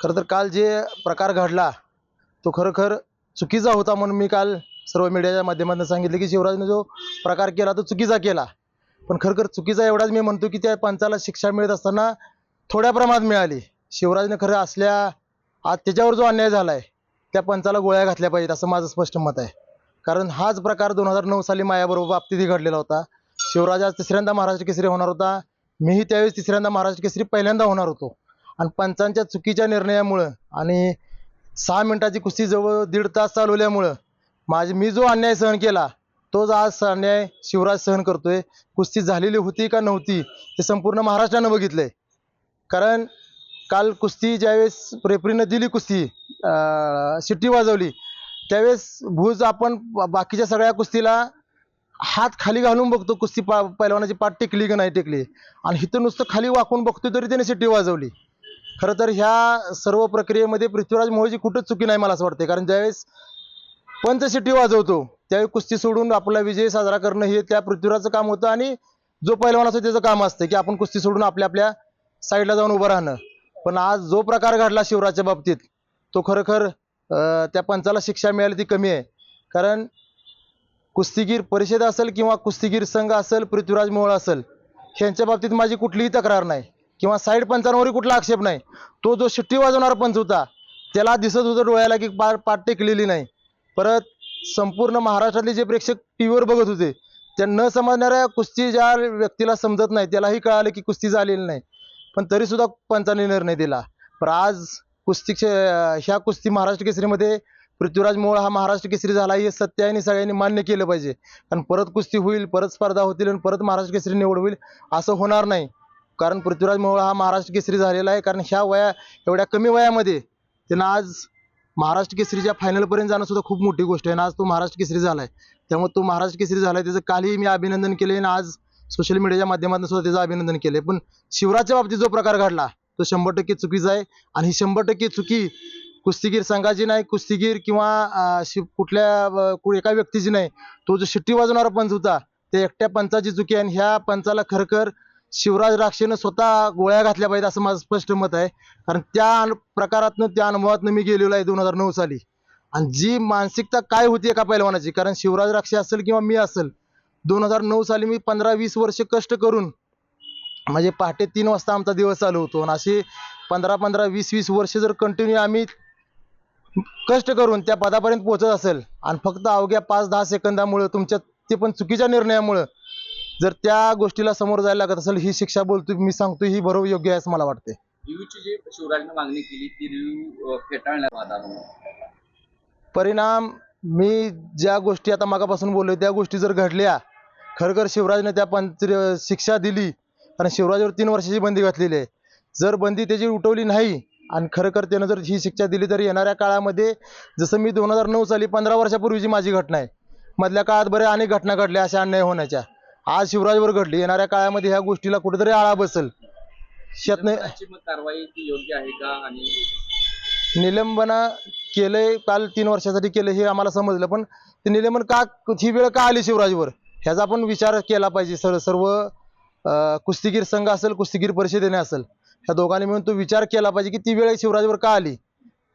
खरं तर काल जे प्रकार घडला तो खरोखर चुकीचा होता म्हणून मी काल सर्व मीडियाच्या माध्यमातून सांगितलं की शिवराजने जो प्रकार केला तो चुकीचा केला. पण खरोखर चुकीचा एवढाच मी म्हणतो की त्या पंचाला शिक्षा मिळत असताना थोड्या प्रमाणात मिळाली. शिवराजने खरं असल्या आज त्याच्यावर जो अन्याय झाला आहे त्या पंचाला गोळ्या घातल्या पाहिजेत असं माझं स्पष्ट मत आहे. कारण हाच प्रकार दोन हजार नऊ साली मायाबरोबर बाबतीतही घडलेला होता. शिवराज आज तिसऱ्यांदा महाराष्ट्र केसरी होणार होता. मीही त्यावेळेस तिसऱ्यांदा महाराष्ट्र केसरी पहिल्यांदा होणार होतो. आणि पंचांच्या चुकीच्या निर्णयामुळं आणि सहा मिनिटाची कुस्ती जवळ दीड तास चालवल्यामुळं माझे मी जो अन्याय सहन केला तोच आज अन्याय शिवराज सहन करतोय. कुस्ती झालेली होती का नव्हती हे संपूर्ण महाराष्ट्रानं बघितलंय. कारण काल कुस्ती ज्यावेळेस रेफरीनं दिली कुस्ती अं, शिट्टी वाजवली त्यावेळेस भूज आपण बा- बाकीच्या सगळ्या कुस्तीला हात खाली घालून बघतो कुस्ती पा पैलवानाची पाठ टेकली का नाही टेकली. आणि इथं नुसतं खाली वाकून बघतो तरी त्याने शिट्टी वाजवली. खरं तर ह्या सर्व प्रक्रियेमध्ये पृथ्वीराज मोहोळची कुठंच चुकी नाही मला असं वाटते कारण ज्यावेळेस पंच वाजवतो त्यावेळी कुस्ती सोडून आपला विजय साजरा करणं हे त्या पृथ्वीराजचं काम होतं आणि जो पहिलवान असतो त्याचं काम असतं की आपण कुस्ती सोडून आपल्या आपल्या साईडला जाऊन उभं राहणं. पण आज जो प्रकार घडला शिवराजच्या बाबतीत तो खरोखर त्या पंचाला शिक्षा मिळाली ती कमी आहे. कारण कुस्तीगीर परिषद असेल किंवा कुस्तीगीर संघ असेल पृथ्वीराज मोहोळ असेल ह्यांच्या बाबतीत माझी कुठलीही तक्रार नाही. किंवा साईड पंचांवरही कुठला आक्षेप नाही. तो जो शिट्टी वाजवणारा पंच होता त्याला दिसत होतं डोळ्याला की पा पाठ टेकलेली नाही. परत संपूर्ण महाराष्ट्रातले जे प्रेक्षक टी व्हीवर बघत होते त्या न समजणाऱ्या कुस्ती ज्या व्यक्तीला समजत नाही त्यालाही कळालं की कुस्ती झालेली नाही. पण तरीसुद्धा पंचाने निर्णय दिला. पण आज कुस्ती क्षे- ह्या कुस्ती महाराष्ट्र केसरीमध्ये पृथ्वीराज मोळ हा महाराष्ट्र केसरी झाला हे सत्य आहे आणि सगळ्यांनी मान्य केलं पाहिजे. कारण परत कुस्ती होईल परत स्पर्धा होतील आणि परत महाराष्ट्र केसरी निवड होईल असं होणार नाही. कारण पृथ्वीराज मोहोळ हा महाराष्ट्र केसरी झालेला आहे. कारण ह्या वया एवढ्या कमी वयामध्ये त्यानं आज महाराष्ट्र केसरीच्या फायनलपर्यंत जाणं सुद्धा खूप मोठी गोष्ट आहे. आणि आज तो महाराष्ट्र केसरी झाला आहे त्यामुळे तो महाराष्ट्र केसरी झाला आहे त्याचं कालही मी अभिनंदन केले आणि आज सोशल मीडियाच्या माध्यमातून सुद्धा त्याचं अभिनंदन केले पण शिवराजच्या बाबतीत जो प्रकार घडला तो शंभर टक्के चुकीचा आहे. आणि ही शंभर टक्के चुकी कुस्तीगीर संघाची नाही कुस्तीगीर किंवा शिव कुठल्या एका व्यक्तीची नाही. तो जो शिट्टी वाजवणारा पंच होता ते एकट्या पंचाची चुकी आहे. आणि ह्या पंचाला खरखर शिवराज राक्षेनं स्वतः गोळ्या घातल्या पाहिजे असं माझं स्पष्ट मत आहे. कारण त्या अनु- प्रकारातनं त्या अनुभवातनं मी गेलेलो आहे दोन हजार नऊ साली. आणि जी मानसिकता काय होती एका पैलवानाची? कारण शिवराज राक्षे असेल किंवा मी असेल दोन हजार नऊ साली मी पंधरा वीस वर्ष कष्ट करून म्हणजे पहाटे तीन वाजता आमचा दिवस चालू होतो. आणि असे पंधरा पंधरा वीस वीस वर्ष जर कंटिन्यू आम्ही कष्ट करून त्या पदापर्यंत पोहोचत असेल आणि फक्त अवघ्या पाच दहा सेकंदामुळं तुमच्या ते पण चुकीच्या निर्णयामुळं जर त्या गोष्टीला समोर जायला लागत असेल ही शिक्षा बोलतो मी सांगतो ही बरोबर योग्य आहे असं मला वाटते रिव्ह्यूची जी शिवराजने मागणी केली ती रिव्ह्यू फेटाळण्यात परिणाम मी ज्या गोष्टी आता मागापासून बोललोय त्या गोष्टी जर घडल्या खरखर शिवराजने त्या पंच शिक्षा दिली कारण शिवराजवर तीन वर्षाची बंदी घातलेली आहे. जर बंदी त्याची उठवली नाही आणि खरखर त्यानं जर ही शिक्षा दिली तर येणाऱ्या काळामध्ये जसं मी दोन हजार नऊ साली पंधरा वर्षापूर्वीची माझी घटना आहे मधल्या काळात बऱ्या अनेक घटना घडल्या अशा अन्याय होण्याच्या. आज शिवराजवर घडली. येणाऱ्या काळामध्ये ह्या गोष्टीला कुठेतरी आळा बसेल. शेतने कारवाई ती योग्य आहे का? आणि निलंबन केलंय काल तीन वर्षासाठी केलं हे आम्हाला समजलं पण ते निलंबन का ही वेळ का आली शिवराजवर? ह्याचा पण विचार केला पाहिजे. सर सर्व कुस्तीगीर संघ असेल कुस्तीगीर परिषदेने असेल ह्या दोघांनी मिळून तो विचार केला पाहिजे की ती वेळ शिवराजवर का आली?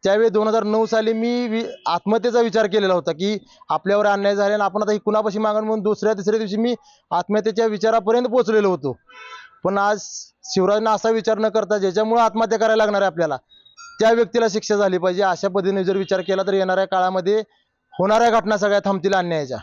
त्यावेळी दोन हजार नऊ साली मी वि- आत्महत्येचा विचार केलेला होता की आपल्यावर अन्याय झाले आणि आपण आता ही कुणापाशी मागण म्हणून दुसऱ्या तिसऱ्या दिवशी मी आत्महत्येच्या विचारापर्यंत पोहोचलेलो होतो. पण आज शिवराजनं असा विचार न करता ज्याच्यामुळे आत्महत्या करायला लागणार आहे आपल्याला त्या व्यक्तीला शिक्षा झाली पाहिजे. अशा पद्धतीने जर विचार केला तर येणाऱ्या काळामध्ये होणाऱ्या घटना सगळ्या थांबतील अन्यायाच्या.